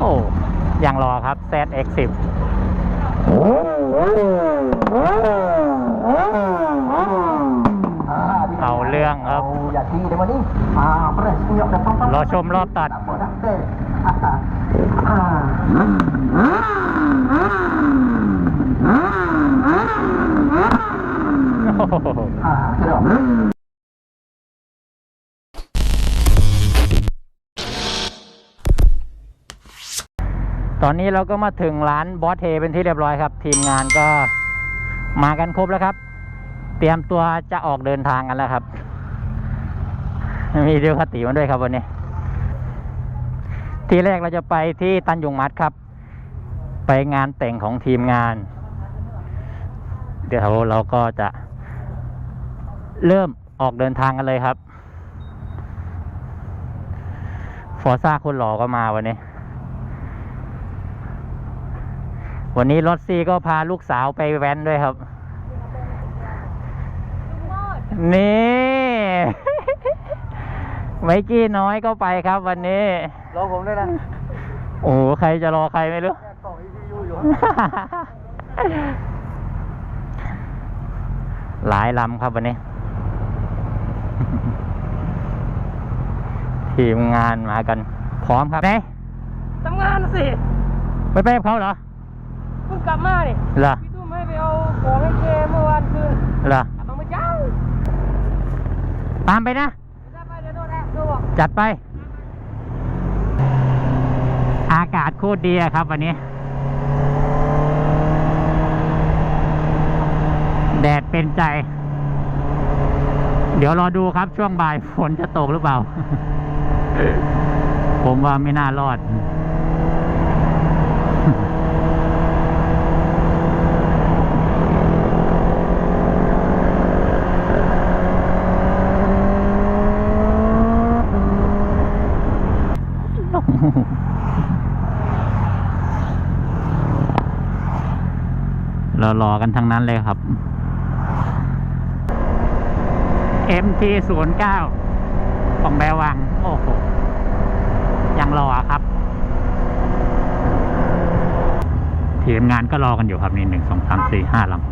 โอ้ยังรอครับ ZX10 เอาเรื่องครับรอชมรอบตัดโอ้ ตอนนี้เราก็มาถึงร้านบอสเทเป็นที่เรียบร้อยครับ ทีมงานก็มากันครบแล้วครับ เตรียมตัวจะออกเดินทางกันแล้วครับ มีเดียวคติมาด้วยครับวันนี้ ทีแรกเราจะไปที่ตันยุงมัดครับ ไปงานแต่งของทีมงาน เดี๋ยวเราก็จะเริ่มออกเดินทางกันเลยครับ ฟอร์ซ่าคนหล่อก็มาวันนี้ วันนี้รถซีก็พาลูกสาวไปแว้นด้วยครับ นี่ ไมกี้น้อยก็ไปครับวันนี้ รอผมด้วยนะโอ้โหใครจะรอใครไม่รู้แค่กล่องอีพียูอยู่หลายลำครับวันนี้ ทีมงานมากัน พร้อมครับไหนทำงานน่ะสิ ไปไปกับเขาเหรอ เพิ่งกลับมาเนี่ยเหรอพี่ตุ้มให้ไปเอาของให้แกเมื่อวานคืนเหรอกลับมาเมื่อเช้าตามไปนะไม่ได้ไปเดี๋ยวโดนแอบดูบอกจัดไป อากาศโคตรดีอะครับวันนี้ แดดเป็นใจ เดี๋ยวรอดูครับช่วงบ่ายฝนจะตกหรือเปล่า ผมว่าไม่น่ารอด รารอกันทั้งนั้นเลยครับ MT 0 9 ของแบวัง โอ้โห ยังรอครับ ทีมงานก็รอกันอยู่ครับ นี่หนึ่งสองสามสี่ห้าลำ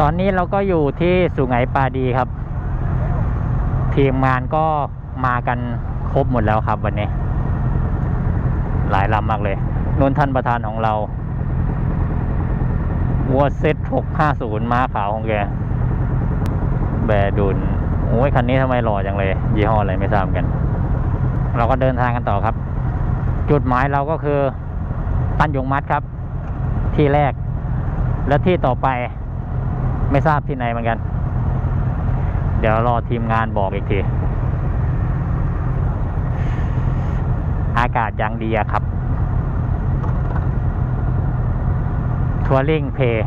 ตอนนี้เราก็อยู่ที่สุไหงปาดีครับ ทีมงานก็มากันครบหมดแล้วครับวันนี้ หลายลำมากเลยนุนท่านประธานของเราวัวเซ็ต650ม้าขาวของแก แบดุนโอ้ยคันนี้ทำไมหล่อจังเลย ยี่ห้ออะไรไม่ทราบกัน เราก็เดินทางกันต่อครับ จุดหมายเราก็คือตันยงมัดครับ ที่แรก และที่ต่อไปไม่ทราบที่ไหนเหมือนกัน เดี๋ยวรอทีมงานบอกอีกที อากาศยังดีอะครับ ทัวริงเพย์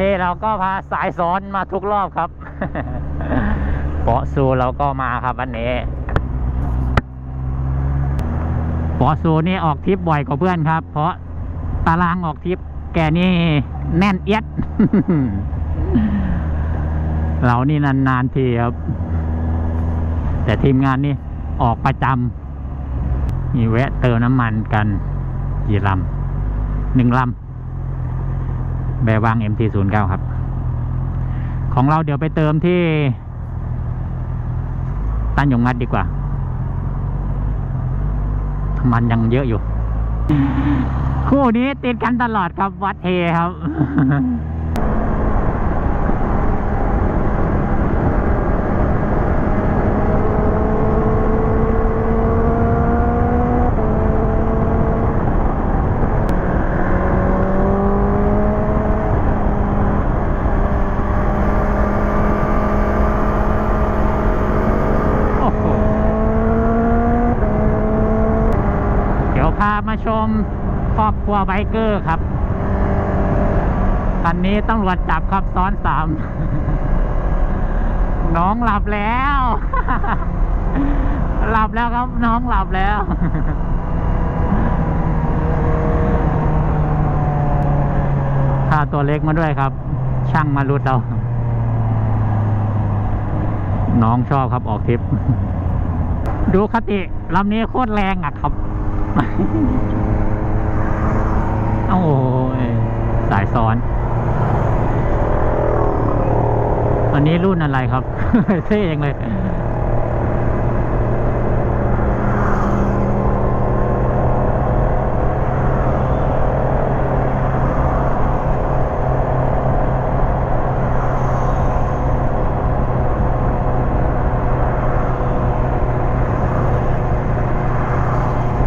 เทเราก็พาสายซ้อนมาทุกรอบครับเปาะซูเราก็มาครับอันนี้เปาะซูนี่ออกทริปบ่อยกว่าเพื่อนครับ เพราะตารางออกทริปแกนี่แน่นเอียดเรานี่นานๆทีครับ แต่ทีมงานนี่ออกประจำมีแวะเติมน้ำมันกันกี่ลำหนึ่งลำ แบวาง MT09 ครับ ของเราเดี๋ยวไปเติมที่ตันยงงัดดีกว่ามันยังเยอะอยู่ คู่นี้ติดกันตลอดครับวัดเอครับ โอ้โห เดี๋ยวพาามาชมครอบครัวไบเกอร์ครับ คั นนี้ตำรวจจับครับซ้อนสามน้องหลับแล้ว หลับแล้วครับ น้องหลับแล้ว พาตัวเล็กมาด้วยครับ ช่างมารุดเรา น้องชอบครับออกทริป ดูคติลำนี้โคตรแรงอะครับ โอ้ยสายซ้อน อันนี้รุ่นอะไรครับ เท่ยังเลย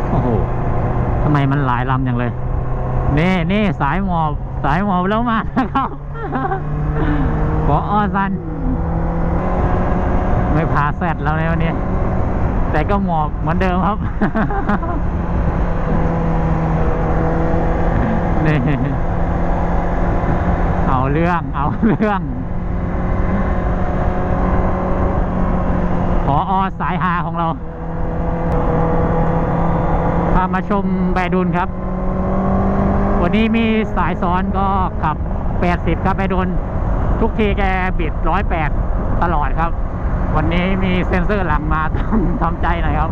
โอ้โหทำไมมันหลายลำอย่างเลย นี่นี่สายหมอบ สายหมอบแล้วมานะครับ ขออซัน ไม่พา แซดแล้วในวันนี้ แต่ก็หมอบเหมือนเดิมครับ นี่ เอาเรื่อง เอาเรื่อง ขออสายหาของเรา พามาชมแบดุลครับ วันนี้มีสายซ้อนก็ขับ 80 ครับแบดุลทุกทีแกบิด 108 ตลอดครับ วันนี้มีเซ็นเซอร์หลังมาต้องทำใจหน่อยครับ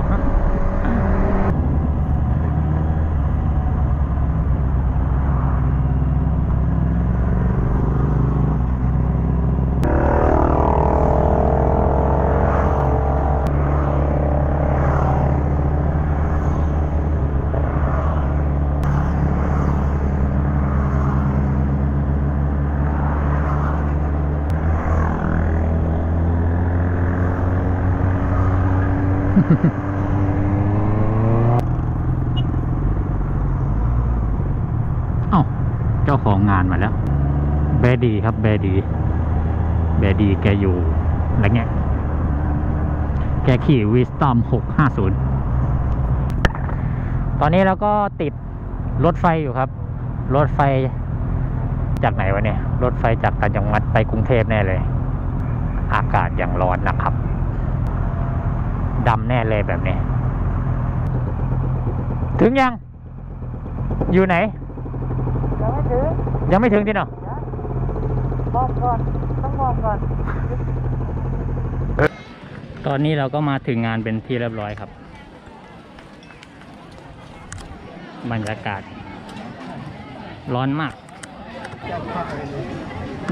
เอ้า เจ้าของงานมาแล้ว แบดีครับ แบดี แบดีแกอยู่อะไรเงี้ย แกขี่วิสตอม650ตอนนี้เราก็ติดรถไฟอยู่ครับ รถไฟจากไหนวะเนี่ย รถไฟจากต่างจังหวัดไปกรุงเทพแน่เลย อากาศอย่างร้อนนะครับดำแน่เลยแบบนี้ ถึงยัง อยู่ไหน ยังไม่ถึง ยังไม่ถึงที่เนาะมองก่อน ต้องมองก่อนตอนนี้เราก็มาถึงงานเป็นที่เรียบร้อยครับ บรรยากาศ ร้อนมาก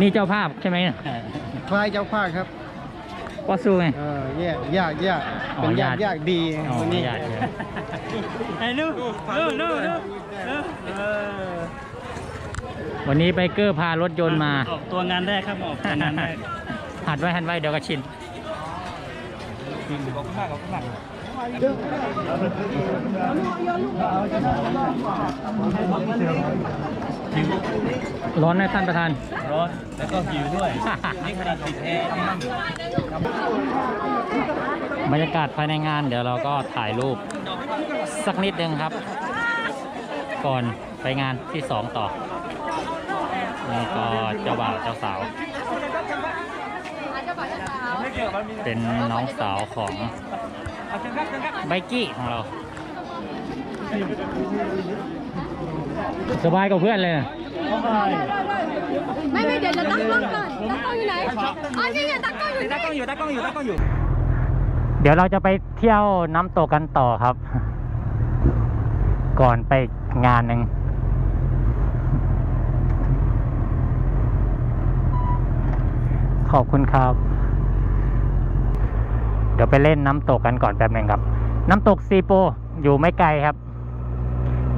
นี่เจ้าภาพใช่ไหมเนี่ยคล้ายเจ้าภาพครับก็สู้ไงเออแยกยากยากอ๋อเป็นญาติญาติยากดีอ๋อวันนี้ญาติไอ้นู่นนู่นนู่นนู่นเออ วันนี้ไบเกอร์พารถยนต์มา ออกตัวงานแรกครับออกตัวงานแรกหัดไว้หัดไว้เดี๋ยวก็ชินร้อนไหมท่านประธาน ร้อนแล้วก็หิวด้วย นี่ขนาดติดแอร์นะบรรยากาศภายในงานเดี๋ยวเราก็ถ่ายรูป สักนิดนึงครับ ก่อนไปงานที่สองต่อี่ก็เจ้าบ่าวเจ้าสาว เป็นน้องสาวของไบกี้ของเรา สบายกับเพื่อนเลยนะไม่ไม่เดี๋ยวเราตั้งกล้องก่อนตั้งกล้องอยู่ไหนอ๋อนี่ไงตั้งกล้องอยู่นี่ตั้งกล้องอยู่ตั้งกล้องอยู่ตั้งกล้องอยู่ เดี๋ยวเราจะไปเที่ยวน้ำตกกันต่อครับ ก่อนไปงานหนึ่ง ขอบคุณครับ เดี๋ยวไปเล่นน้ำตกกันก่อนแป๊บหนึงครับ น้ำตกซีโป อยู่ไม่ไกลครับ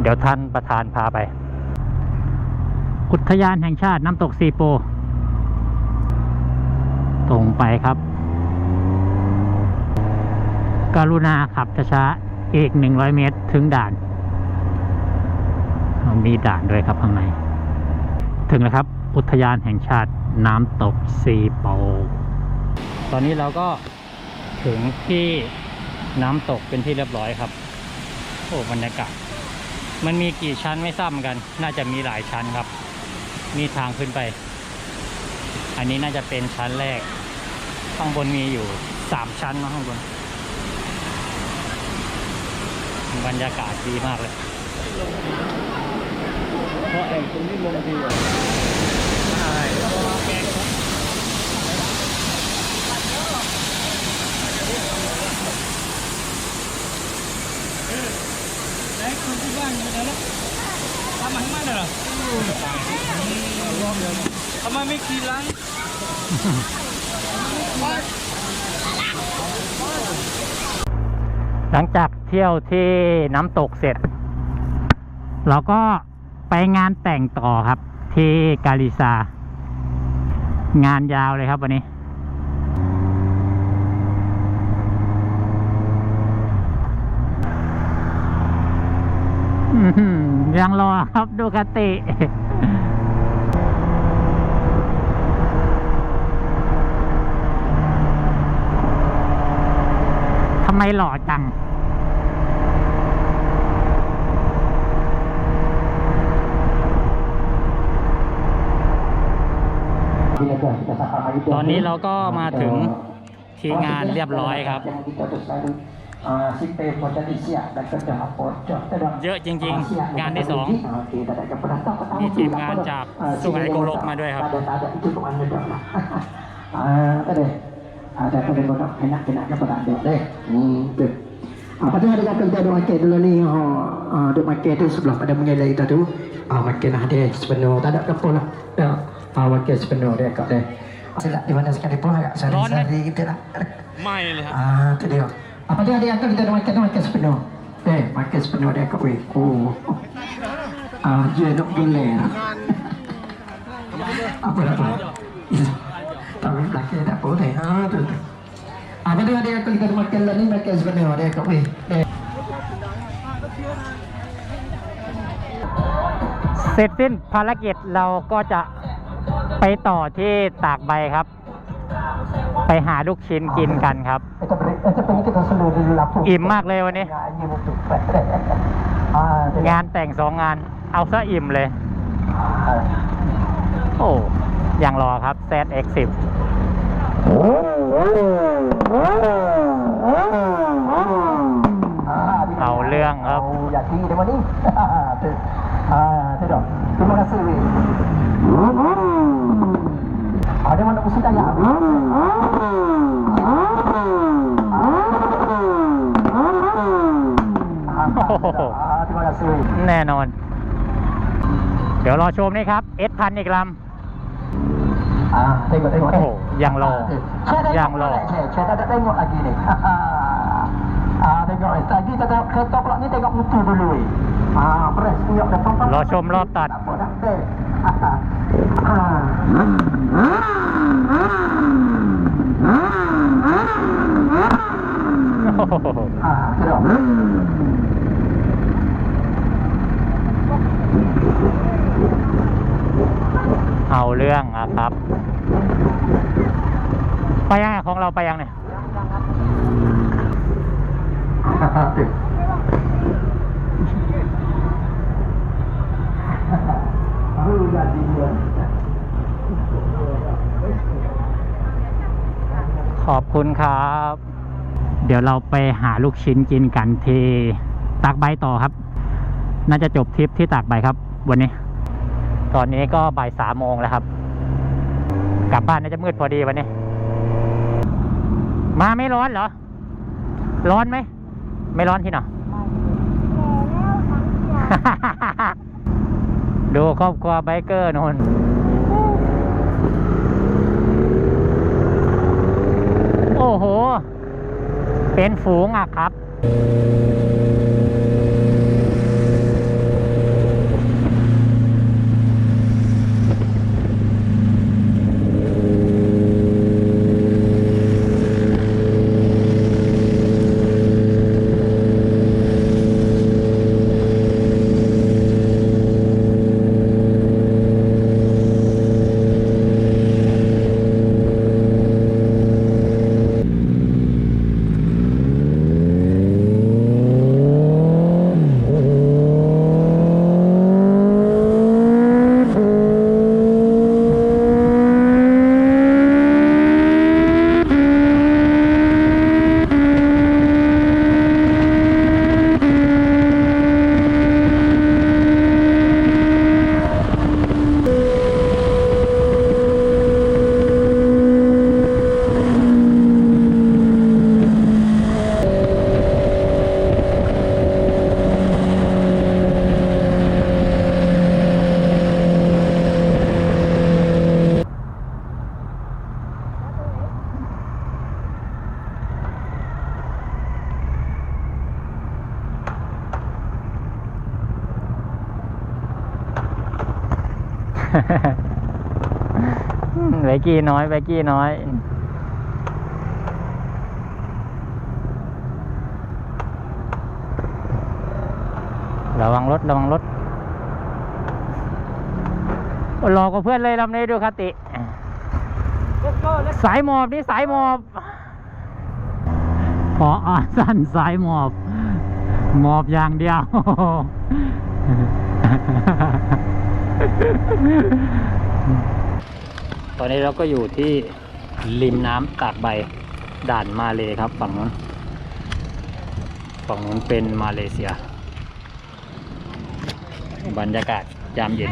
เดี๋ยวท่านประธานพาไป อุทยานแห่งชาติน้ำตกซีโป ตรงไปครับ กรุณาขับช้าๆอีกหนึ่งร้อยเมตรถึงด่าน มีด่านด้วยครับข้างใน ถึงแล้วครับ อุทยานแห่งชาติ น้ำตกซีโปตอนนี้เราก็ถึงที่น้ำตกเป็นที่เรียบร้อยครับ โอ้บรรยากาศ มันมีกี่ชั้นไม่ทราบเหมือนกัน น่าจะมีหลายชั้นครับ มีทางขึ้นไป อันนี้น่าจะเป็นชั้นแรก ข้างบนมีอยู่สามชั้นนะข้างบน บรรยากาศดีมากเลยเพราะแองตรงนี้ลงดีอะ ไหนคนที่บ้านอยู่ไหนล้วทำมาให้มันเหรอทำไมไม่ขี่หลังหลังจากเที่ยวที่น้ำตกเสร็จ เราก็ไปงานแต่งต่อครับที่กาลิซา งานยาวเลยครับวันนี้ ยังรอครับดูคติทำไมหล่อจัง ตอนนี้เราก็มาถึงที่งานเรียบร้อยครับ เยอะจริงๆ งานที่สองมีทีมงานจากสุไหงโกลกมาด้วยครับก็เลยแต่ประเด็นก็ต้องให้นักเป็นนักก็ประดานเด็กวได้อืมตึก Padahal ada kerja dua market dulu ni. Ha, ha duk market tu sebelah pada mengelai kita tu. Ah market ada sebenarnya tak ada apa-apa lah. Ya. ah, makan sepenuh dia kat deh. Saya di mana sekali pun agak Ron, eh? sehari-sehari kita lah. ไม่เลยครับ Ah, tu dia. Apa dia ada yang kita ada makan tu makan sepenuh. Eh, makan sepenuh dia kat weh. Oh. Ah, je nak geleng. apa apa. Tapi belakang tak apa deh. Ha tu. Apa dia ada yang kita ada makan lah ni makan sepenuh dia kat weh. Eh. เสร็จสิ้นภารกิจเราก็จะ ไปต่อที่ตากใบครับ ไปหาลูกชิ้นกินกันครับ อิ่มมากเลยวันนี้ งานแต่งสองงาน เอาซะอิ่มเลย โอ้ยังรอครับ ZX10 เอาเรื่องครับอยากกินเดี๋ยววันนี้อ่าเธอดอกคุณมาสือ Ada mana pusing tanya? Ah, terima kasih. Wei. แน่นอน เดี๋ยวรอชมนี่ครับ S พันอีกล Ah, tengok tengok. Oh, yang low. Ah, tu. Saya tengok Yang low. balik, Saya, saya tak ada tengok lagi ni. Ah, tengok ni. Tadi kita tengok kereta pula ni tengok mutu dulu. wei. Ah, press tengok depan. ำรอชมรอบตัด Tak apa dah. เอาเรื่องอะครับ ไปยังไงของเราไปยังเนี่ย Tu. Baru jadi dia. ขอบคุณครับ เดี๋ยวเราไปหาลูกชิ้นกินกันที่ตากใบต่อครับ น่าจะจบทริปที่ตากใบครับ วันนี้ ตอนนี้ก็บ่ายสามโมงแล้วครับ กลับบ้านน่าจะมืดพอดีวันนี้ มาไม่ร้อนเหรอ ร้อนไหม ไม่ร้อนที่หนอ ดูครอบครัวไบเกอร์นนโอ้โห เป็นฝูงอะครับ ไบกี้น้อยไบกี้น้อยระวังรถระวังรถโอ้รอกับเพื่อนเลยลำนี้ดูคติ สายหมอบนี่สายหมอบพออาสั้นสายหมอบ หมอบอย่างเดียว ตอนนี้เราก็อยู่ที่ริมน้ำตากใบด่านมาเลยครับ ฝั่งนู้น ฝั่งนู้นเป็นมาเลเซีย บรรยากาศยามเย็น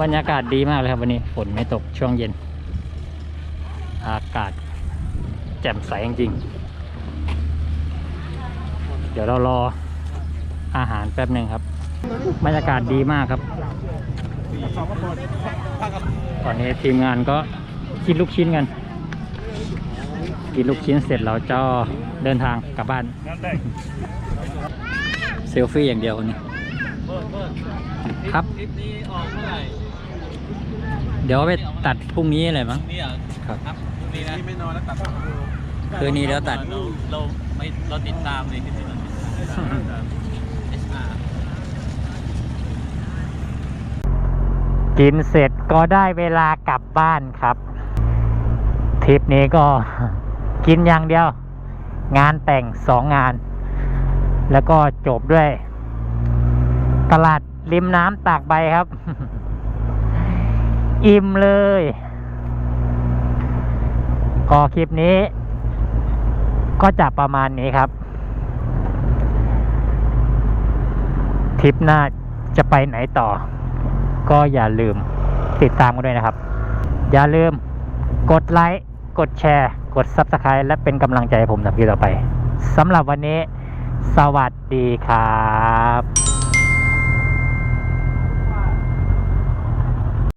บรรยากาศดีมากเลยครับวันนี้ฝนไม่ตกช่วงเย็น อากาศแจ่มใสจริงๆเดี๋ยวเรารออาหารแป๊บหนึ่งครับ บรรยากาศดีมากครับ ตอนนี้ทีมงานก็กินลูกชิ้นกัน กินลูกชิ้นเสร็จเราจะเดินทางกลับบ้าน เซลฟี่อย่างเดียวคนนี้ครับ คลิปนี้ออกเมื่อไหร่ เดี๋ยวไปตัดพรุ่งนี้อะไรมั้งนี่เหรอครับครับพรุ่งนี้นะไม่นอนแล้วตัดคืนนี้แล้วตัด เราเราไม่เราติดตามเลยที่นี่เรา SR กินเสร็จก็ได้เวลากลับบ้านครับทริปนี้ก็กินอย่างเดียว งานแต่งสองงาน แล้วก็จบด้วย ตลาดริมน้ำตากใบครับ อิ่มเลยก็คลิปนี้ ก็จะประมาณนี้ครับ ทริปหน้าจะไปไหนต่อ ก็อย่าลืมติดตามกันด้วยนะครับ อย่าลืมกดไลค์กดแชร์ กด Subscribe และเป็นกำลังใจให้ผมทำคลิปต่อไปสำหรับวันนี้ สวัสดีครับ